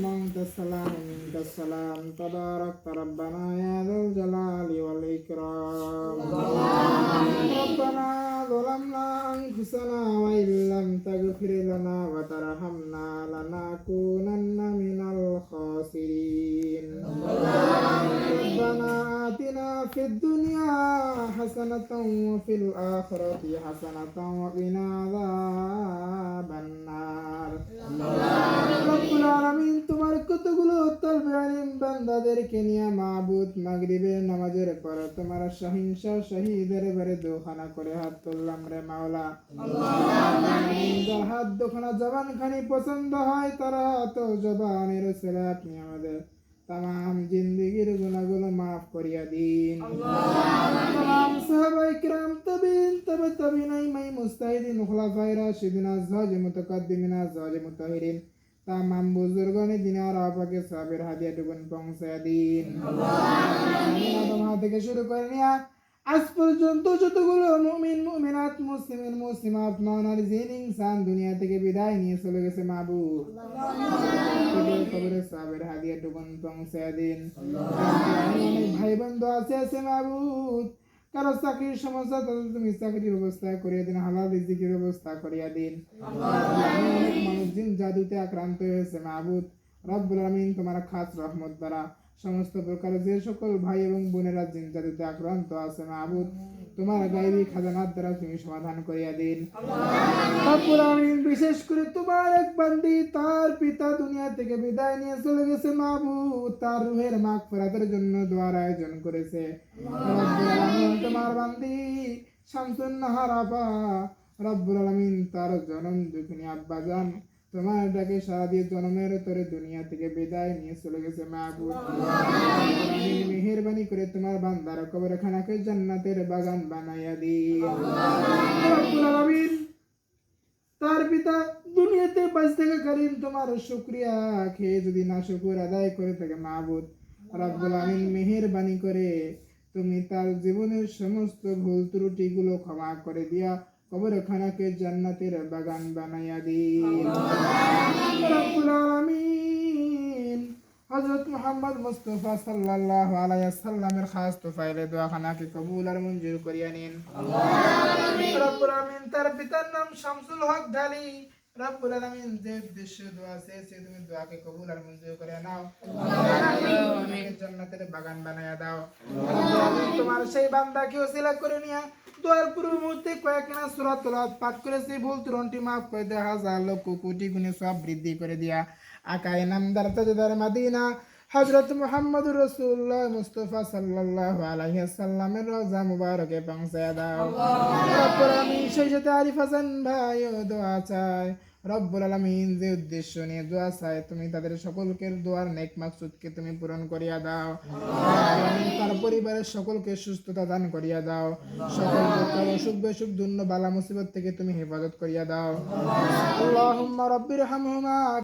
أنت السلام منك السلام تبارك ربنا يا ذا الجلال والإكرام ربنا ظلمنا أنفسنا وإن لم تغفر لنا وترحمنا لنكونن من الخاسرين ربنا آتنا في الدنيا حسنة وفي الآخرة حسنة وقنا عذاب বান্দাদেরকে নিয়ে মাহবুদ মাগরিবের নামাজের পর তোমার সহিংস শহীদের বারে দোখানা করে হাত তুললাম রে মাওলা। যার হাত দোখানা জবান খানি পছন্দ হয়, তারা তো জবানের ছেলে আপনি আমাদের তাম জিন্দিগির গুণাগুলো মাফ করিয়া দিন। সাহাবাই কিরাম তাবিন, তবে তাবিনাই মাই মুস্তাহিদিন, খুলাফায়ে রাশিদিন আজওয়াজ মুতাকাদ্দিমিন আজওয়াজ মুতাহিরিন। তামাম বুজুর্গনে দিনার আপাকে সাবের হাদিয়া টুকুন পৌঁছায় দিন। আদম হাত থেকে শুরু করে নিয়া, আজ পর্যন্ত যতগুলো মুমিন, মুমিনাত, মুসলিমিন, মুসলিমাত মাওনার জিন, ইনসান দুনিয়া থেকে বিদায় নিয়ে চলে গেছে তাদের কবরে সাবের হাদিয়া টুকুন পৌঁছায় দিন। ভাই বন্ধু আছে আছে মাহবুব কারও চাকরির সমস্যা তাদের তুমি চাকরির ব্যবস্থা করিয়া দিন, হালাল রিজিকের ব্যবস্থা করিয়া দিন। মানুষ জিন জাদুতে আক্রান্ত হয়েছে, মাহবুদ রব্বুল আমিন তোমার খাস রহমত দ্বারা। সমস্ত প্রকার যে সকল ভাই এবং বোনেরা জিন জাদুতে আক্রান্ত আছে, মাহবুদ, তোমার গাইবী খাজানার দ্বারা তুমি সমাধান করিয়া দিন। রব্বুল আমিন বিশেষ করে তোমার এক বান্দি, তার পিতা দুনিয়া থেকে বিদায় নিয়ে চলে গেছে, মাহবুদ। তার রুহের মাগ ফেরাতের জন্য দোয়ার আয়োজন করেছে। রব্বুল বান্দি তার জনম দুঃখিনী আব্বা জান। তোমার ডাকে সারা দিয়ে জনমের তরে দুনিয়া থেকে বিদায় নিয়ে চলে গেছে মাহবুব। মেহেরবানি করে তোমার বান্দার কবরখানাকে জান্নাতের বাগান বানাইয়া আলামিন, তার পিতা দুনিয়াতে বাঁচ থেকে করিম তোমার শুক্রিয়া খেয়ে যদি না শুকুর আদায় করে থাকে মাহবুদ রব্বুল আমিন মেহেরবানি করে তুমি তার জীবনের সমস্ত ভুল ত্রুটিগুলো ক্ষমা করে দিয়া কবরখানাকে জান্নাতের বাগান বানাইয়া দিন। হযরত মুহাম্মদ মুস্তাফা সাল্লাল্লাহু আলাইহি সাল্লামের খাস তোফাইলে দোয়াখানাকে কবুল আর মঞ্জুর করিয়া নিন। তার পিতার নাম শামসুল হক ঢালি রব্বুল আলামিন যে উদ্দেশ্য দোয়া চেয়েছে তুমি দোয়াকে কবুল আর মঞ্জুর করে নাও। আমাকে জান্নাতের বাগান বানায়া দাও। তোমার সেই বান্দাকে ওসিলা করে নিয়া দোয়ার পূর্ব মুহূর্তে কয়েকখানা সূরা তেলাওয়াত পাঠ করেছি। ভুল ত্রুটি মাফ করে দেয়া হাজার লক্ষ কোটি গুণে সব বৃদ্ধি করে দিয়া। আকায় নামদার তাজদার মাদিনা হজরত মোহাম্মদ রসুল্লাহ মুস্তফা সাল্লাল্লাহু আলাইহি সাল্লামের রোজা মুবারকে পৌঁছায় দাও। রব্বুল আলামিন সেই সাথে আরিফ হাসান ভাইও দোয়া চায়। রব্বুল আলামিন যে উদ্দেশ্য নিয়ে দোয়া চায় তুমি তাদের সকলকে দোয়ার নেক মাকসুদকে তুমি পূরণ করিয়া দাও। তার পরিবারের সকলকে সুস্থতা দান করিয়া দাও। সকল প্রকার অসুখ বিসুখ দুন্ন বালা মুসিবত থেকে তুমি হেফাজত করিয়া দাও। আল্লাহুম্মা রাব্বির হামহুমা